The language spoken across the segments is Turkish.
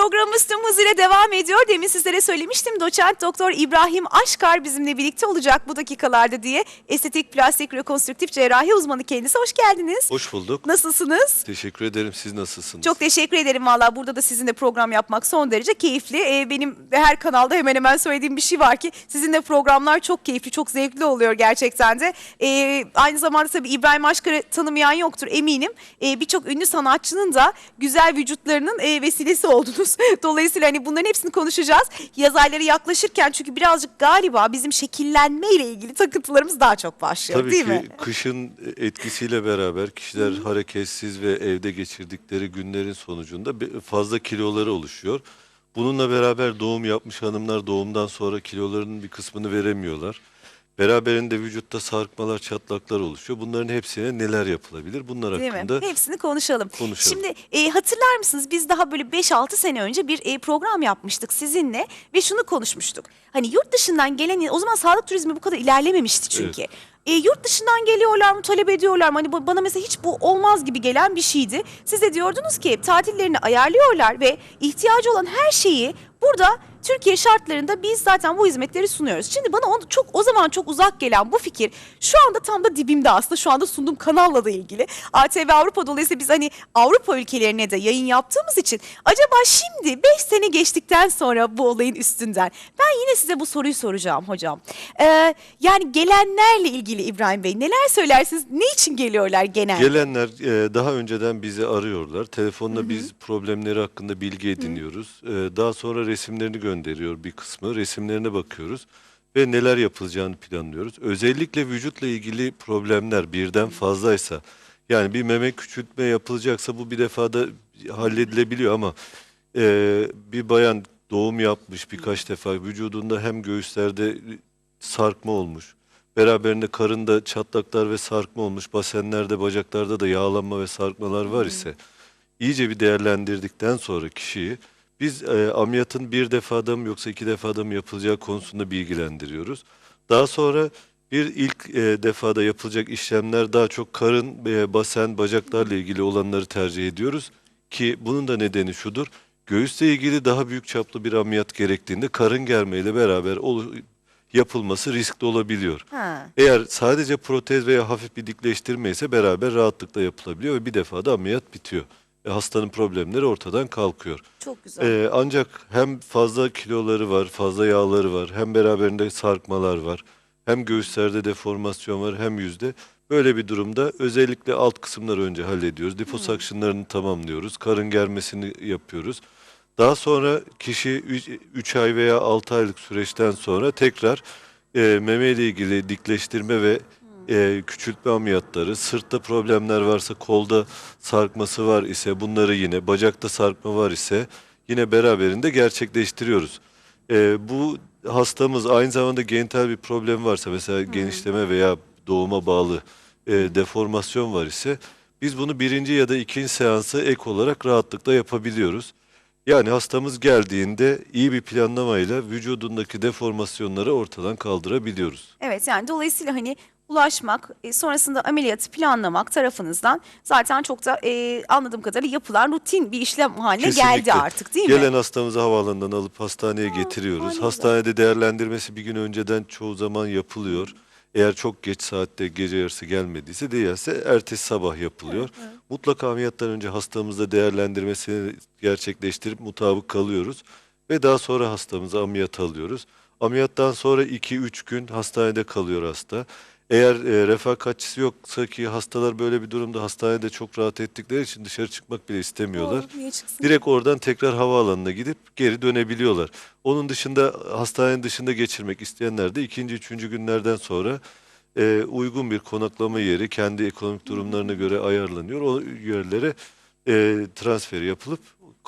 Programımız tüm hızıyla devam ediyor. Demin sizlere söylemiştim. Doçent Doktor İbrahim Aşkar bizimle birlikte olacak bu dakikalarda diye. Estetik plastik rekonstrüktif cerrahi uzmanı kendisi. Hoş geldiniz. Hoş bulduk. Nasılsınız? Teşekkür ederim. Siz nasılsınız? Çok teşekkür ederim valla burada da sizinle program yapmak son derece keyifli. Ee, benim her kanalda hemen hemen söylediğim bir şey var ki sizinle programlar çok keyifli, çok zevkli oluyor gerçekten de. Ee, aynı zamanda tabii İbrahim Aşkar'ı tanımayan yoktur eminim. Ee, Birçok ünlü sanatçının da güzel vücutlarının e, vesilesi oldunuz. Dolayısıyla hani bunların hepsini konuşacağız. Yaz ayları yaklaşırken çünkü birazcık galiba bizim şekillenme ile ilgili takıntılarımız daha çok başlıyor Tabii değil ki mi? kışın etkisiyle beraber kişiler hareketsiz ve evde geçirdikleri günlerin sonucunda fazla kiloları oluşuyor. Bununla beraber doğum yapmış hanımlar doğumdan sonra kilolarının bir kısmını veremiyorlar. Beraberinde vücutta sarkmalar, çatlaklar oluşuyor. Bunların hepsine neler yapılabilir? Bunlar Değil mi? hakkında Hepsini konuşalım. konuşalım. Şimdi e, hatırlar mısınız biz daha böyle 5-6 sene önce bir e, program yapmıştık sizinle ve şunu konuşmuştuk. Hani yurt dışından gelen o zaman sağlık turizmi bu kadar ilerlememişti çünkü. E, yurt dışından geliyorlar mı talep ediyorlar mı? Hani bana mesela hiç bu olmaz gibi gelen bir şeydi. Siz de diyordunuz ki tatillerini ayarlıyorlar ve ihtiyacı olan her şeyi burada Türkiye şartlarında biz zaten bu hizmetleri sunuyoruz. Şimdi bana o, çok o zaman çok uzak gelen bu fikir şu anda tam da dibimde aslında şu anda sunduğum kanalla da ilgili. ATV Avrupa dolayısıyla biz hani Avrupa ülkelerine de yayın yaptığımız için acaba şimdi 5 sene geçtikten sonra bu olayın üstünden ben yine size bu soruyu soracağım hocam. Ee, yani gelenlerle ilgili İbrahim Bey neler söylersiniz? Ne için geliyorlar genelde? Gelenler e, daha önceden bizi arıyorlar. Telefonla biz problemleri hakkında bilgi ediniyoruz. E, daha sonra resimlerini gönderiyor bir kısmı. Resimlerine bakıyoruz ve neler yapılacağını planlıyoruz. Özellikle vücutla ilgili problemler birden fazlaysa yani bir meme küçültme yapılacaksa bu bir defada halledilebiliyor ama e, bir bayan doğum yapmış birkaç defa vücudunda hem göğüslerde sarkma olmuş. Beraberinde karında çatlaklar ve sarkma olmuş. Basenlerde, bacaklarda da yağlanma ve sarkmalar var ise iyice bir değerlendirdikten sonra kişiyi biz e, ameliyatın bir defada mı yoksa iki defada mı yapılacağı konusunda bilgilendiriyoruz. Daha sonra bir ilk e, defada yapılacak işlemler daha çok karın, e, basen, bacaklarla ilgili olanları tercih ediyoruz. Ki bunun da nedeni şudur. Göğüsle ilgili daha büyük çaplı bir ameliyat gerektiğinde karın germeyle beraber yapılması riskli olabiliyor. Ha. Eğer sadece protez veya hafif bir dikleştirme ise beraber rahatlıkla yapılabiliyor ve bir defada ameliyat bitiyor. E, hastanın problemleri ortadan kalkıyor. Çok güzel. E, ancak hem fazla kiloları var, fazla yağları var, hem beraberinde sarkmalar var, hem göğüslerde deformasyon var, hem yüzde. Böyle bir durumda özellikle alt kısımları önce hallediyoruz. Liposuction'larını tamamlıyoruz, karın germesini yapıyoruz. Daha sonra kişi 3 ay veya 6 aylık süreçten sonra tekrar e, meme ile ilgili dikleştirme ve e, küçültme ameliyatları, sırtta problemler varsa, kolda sarkması var ise bunları yine, bacakta sarkma var ise yine beraberinde gerçekleştiriyoruz. E, bu hastamız aynı zamanda genital bir problem varsa mesela genişleme veya doğuma bağlı e, deformasyon var ise biz bunu birinci ya da ikinci seansı ek olarak rahatlıkla yapabiliyoruz. Yani hastamız geldiğinde iyi bir planlamayla vücudundaki deformasyonları ortadan kaldırabiliyoruz. Evet yani dolayısıyla hani ulaşmak, e, sonrasında ameliyatı planlamak tarafınızdan zaten çok da e, anladığım kadarıyla yapılan rutin bir işlem haline geldi Kesinlikle. artık değil Gelen mi? hastamızı havaalanından alıp hastaneye Aa, getiriyoruz. harika. Hastanede değerlendirmesi bir gün önceden çoğu zaman yapılıyor. Eğer çok geç saatte gece yarısı gelmediyse değilse ertesi sabah yapılıyor. Mutlaka ameliyattan önce hastamızda değerlendirmesini gerçekleştirip mutabık kalıyoruz. Ve daha sonra hastamızı ameliyat alıyoruz. Ameliyattan sonra 2-3 gün hastanede kalıyor hasta. Eğer e, refakatçisi yoksa ki hastalar böyle bir durumda hastanede çok rahat ettikleri için dışarı çıkmak bile istemiyorlar. Doğru, niye çıksın? Direkt oradan tekrar havaalanına gidip geri dönebiliyorlar. Onun dışında hastanenin dışında geçirmek isteyenler de ikinci, üçüncü günlerden sonra e, uygun bir konaklama yeri kendi ekonomik durumlarına göre ayarlanıyor. O yerlere e, transferi yapılıp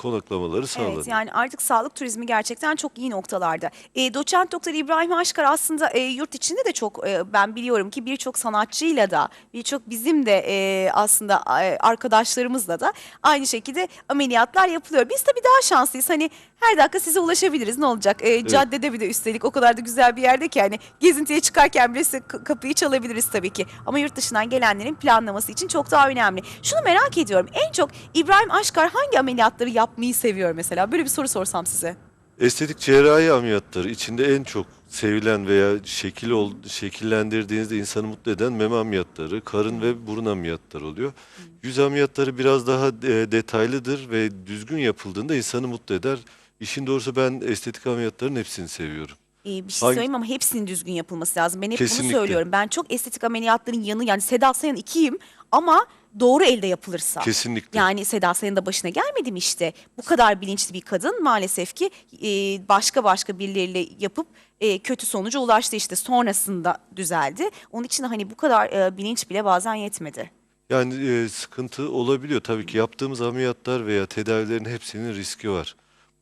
konaklamaları sağlanıyor. Evet yani artık sağlık turizmi gerçekten çok iyi noktalarda. E, doçent doktor İbrahim Aşkar aslında e, yurt içinde de çok e, ben biliyorum ki birçok sanatçıyla da birçok bizim de e, aslında e, arkadaşlarımızla da aynı şekilde ameliyatlar yapılıyor. Biz tabii daha şanslıyız hani Her dakika size ulaşabiliriz. Ne olacak? Ee, Caddede bir de üstelik o kadar da güzel bir yerde ki hani gezintiye çıkarken bile size k- kapıyı çalabiliriz tabii ki. Ama yurt dışından gelenlerin planlaması için çok daha önemli. Şunu merak ediyorum. En çok İbrahim Aşkar hangi ameliyatları yapmayı seviyor mesela? Böyle bir soru sorsam size. Estetik cerrahi ameliyatları içinde en çok sevilen veya şekil ol, şekillendirdiğinizde insanı mutlu eden meme ameliyatları, karın ve burun ameliyatları oluyor. Yüz ameliyatları biraz daha e, detaylıdır ve düzgün yapıldığında insanı mutlu eder. İşin doğrusu ben estetik ameliyatların hepsini seviyorum. Ee, bir şey Hangi- söyleyeyim ama hepsinin düzgün yapılması lazım. Ben hep bunu Kesinlikle. söylüyorum. Ben çok estetik ameliyatların yanı yani Seda Sayan ikiyim ama doğru elde yapılırsa. Kesinlikle. Yani Seda Sayan'ın da başına gelmedim işte. Bu kadar bilinçli bir kadın maalesef ki e, başka başka birileriyle yapıp e, kötü sonuca ulaştı işte. Sonrasında düzeldi. Onun için hani bu kadar e, bilinç bile bazen yetmedi. Yani e, sıkıntı olabiliyor. Tabii ki yaptığımız ameliyatlar veya tedavilerin hepsinin riski var.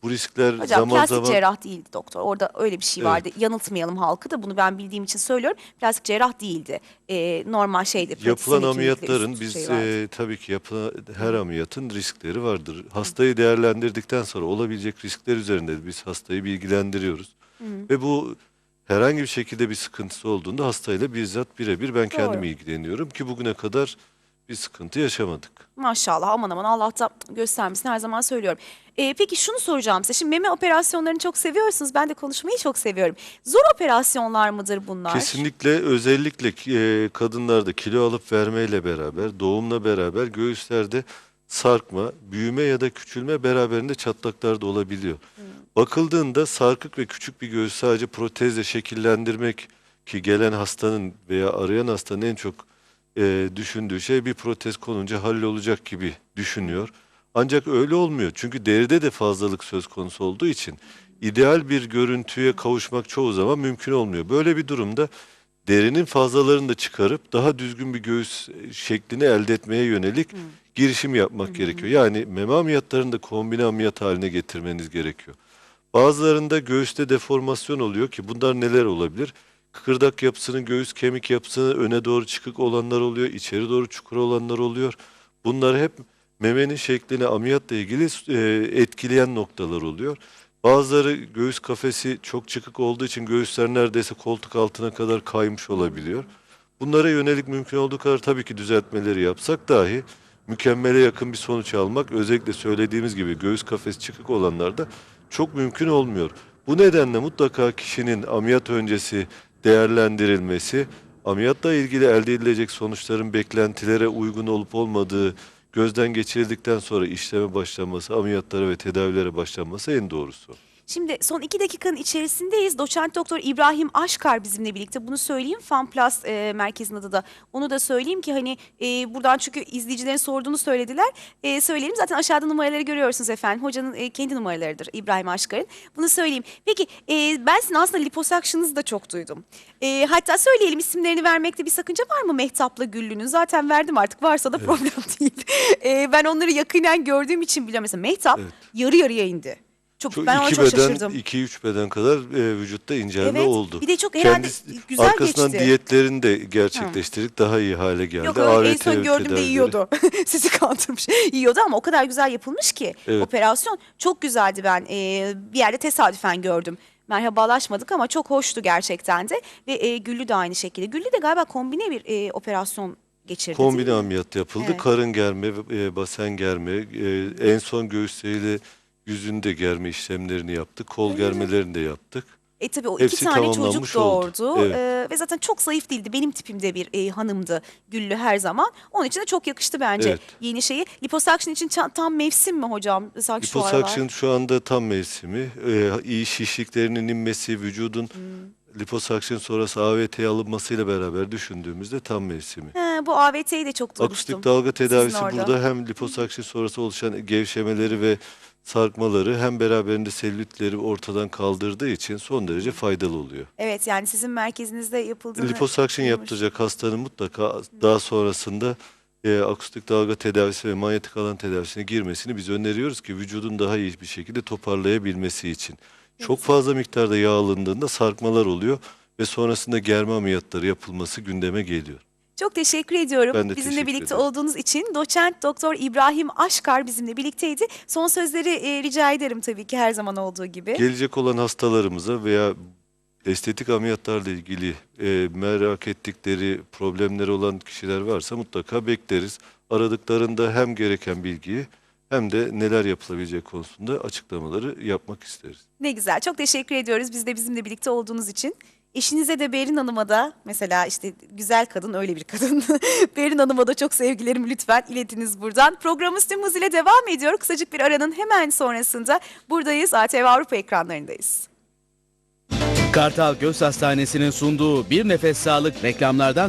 Bu riskler Hocam zaman plastik zaman cerrah değildi doktor. Orada öyle bir şey Evet. vardı. Yanıltmayalım halkı da bunu ben bildiğim için söylüyorum. Plastik cerrah değildi. E, normal şeydi. Yapılan ameliyatların biz şey vardı. e, tabii ki yapılan her ameliyatın riskleri vardır. Hastayı değerlendirdikten sonra olabilecek riskler üzerinde biz hastayı bilgilendiriyoruz. Ve bu herhangi bir şekilde bir sıkıntısı olduğunda hastayla bizzat birebir ben kendim Doğru. ilgileniyorum ki bugüne kadar bir sıkıntı yaşamadık. Maşallah aman aman Allah da göstermesin her zaman söylüyorum. Ee, peki şunu soracağım size. Şimdi meme operasyonlarını çok seviyorsunuz. Ben de konuşmayı çok seviyorum. Zor operasyonlar mıdır bunlar? Kesinlikle özellikle e, kadınlarda kilo alıp vermeyle beraber, doğumla beraber göğüslerde sarkma, büyüme ya da küçülme beraberinde çatlaklar da olabiliyor. Bakıldığında sarkık ve küçük bir göğüs sadece protezle şekillendirmek ki gelen hastanın veya arayan hastanın en çok e, düşündüğü şey bir protez konunca hallolacak gibi düşünüyor. Ancak öyle olmuyor. Çünkü deride de fazlalık söz konusu olduğu için ideal bir görüntüye kavuşmak çoğu zaman mümkün olmuyor. Böyle bir durumda derinin fazlalarını da çıkarıp daha düzgün bir göğüs şeklini elde etmeye yönelik girişim yapmak gerekiyor. Yani meme ameliyatlarını da kombine ameliyat haline getirmeniz gerekiyor. Bazılarında göğüste deformasyon oluyor ki bunlar neler olabilir? Kıkırdak yapısının göğüs kemik yapısının öne doğru çıkık olanlar oluyor, içeri doğru çukur olanlar oluyor. Bunlar hep memenin şeklini ameliyatla ilgili e, etkileyen noktalar oluyor. Bazıları göğüs kafesi çok çıkık olduğu için göğüsler neredeyse koltuk altına kadar kaymış olabiliyor. Bunlara yönelik mümkün olduğu kadar tabii ki düzeltmeleri yapsak dahi mükemmele yakın bir sonuç almak özellikle söylediğimiz gibi göğüs kafesi çıkık olanlarda çok mümkün olmuyor. Bu nedenle mutlaka kişinin ameliyat öncesi değerlendirilmesi, ameliyatla ilgili elde edilecek sonuçların beklentilere uygun olup olmadığı gözden geçirildikten sonra işleme başlanması, ameliyatlara ve tedavilere başlanması en doğrusu. Şimdi son iki dakikanın içerisindeyiz. Doçent Doktor İbrahim Aşkar bizimle birlikte. Bunu söyleyeyim. FanPlus e, merkezin adı da. Onu da söyleyeyim ki hani e, buradan çünkü izleyicilerin sorduğunu söylediler. E, söyleyelim. Zaten aşağıda numaraları görüyorsunuz efendim. Hocanın e, kendi numaralarıdır İbrahim Aşkar'ın. Bunu söyleyeyim. Peki e, ben sizin aslında liposuction'ınızı da çok duydum. E, hatta söyleyelim isimlerini vermekte bir sakınca var mı Mehtap'la Güllü'nün? Zaten verdim artık. Varsa da problem değil. E, ben onları yakinen gördüğüm için biliyorum. Mesela Mehtap Evet. yarı yarıya indi. Çok, Çok ben ona iki çok beden, şaşırdım. iki üç beden kadar e, vücutta incelme Evet, oldu. bir de çok herhalde güzel arkasından geçti. diyetlerini de gerçekleştirdik. Daha iyi hale geldi. Yok öyle en son gördüğümde tedavileri. yiyordu. Sizi kandırmış. Yiyordu ama o kadar güzel yapılmış ki. Evet. Operasyon çok güzeldi ben. e, bir yerde tesadüfen gördüm. Merhabalaşmadık ama çok hoştu gerçekten de. Ve e, Güllü de aynı şekilde. Güllü de galiba kombine bir e, operasyon geçirdi Kombine mi? ameliyat yapıldı. Evet. Karın germe, e, basen germe, e, en son göğüsleriyle yüzünde germe işlemlerini yaptık. Kol germelerini de yaptık. E tabii o iki Hepsi tane çocuk tamamlanmış oldu. doğurdu Evet. E, ve zaten çok zayıf değildi. Benim tipimde bir e, hanımdı Güllü her zaman. Onun için de çok yakıştı bence Evet. yeni şeyi. Liposuction için ça- tam mevsim mi hocam? Sanki şu aralar. Liposuction şu anda tam mevsimi. E, iyi şişliklerinin inmesi, vücudun Liposuction sonrası AVT'ye alınmasıyla beraber düşündüğümüzde tam mevsimi. He, bu AVT'yi de çok duymuştum. Akustik dalga tedavisi orada. burada hem liposuction sonrası oluşan gevşemeleri ve sarkmaları hem beraberinde selülitleri ortadan kaldırdığı için son derece faydalı oluyor. Evet yani sizin merkezinizde yapıldığını... Duymuş. yaptıracak hastanın mutlaka daha sonrasında e, akustik dalga tedavisi ve manyetik alan tedavisine girmesini biz öneriyoruz ki vücudun daha iyi bir şekilde toparlayabilmesi için. Çok fazla miktarda yağ alındığında sarkmalar oluyor ve sonrasında germe ameliyatları yapılması gündeme geliyor. Çok teşekkür ediyorum. Ben de bizimle teşekkür birlikte ederim. olduğunuz için doçent doktor İbrahim Aşkar bizimle birlikteydi. Son sözleri e, rica ederim tabii ki her zaman olduğu gibi. Gelecek olan hastalarımıza veya estetik ameliyatlarla ilgili e, merak ettikleri problemleri olan kişiler varsa mutlaka bekleriz. Aradıklarında hem gereken bilgiyi hem de neler yapılabilecek konusunda açıklamaları yapmak isteriz. Ne güzel. Çok teşekkür ediyoruz biz de bizimle birlikte olduğunuz için. Eşinize de Berin Hanım'a da mesela işte güzel kadın öyle bir kadın. Berin Hanım'a da çok sevgilerimi lütfen iletiniz buradan. Programımız tüm hızıyla devam ediyor. Kısacık bir aranın hemen sonrasında buradayız. ATV Avrupa ekranlarındayız. Kartal Göz Hastanesi'nin sunduğu Bir Nefes Sağlık reklamlardan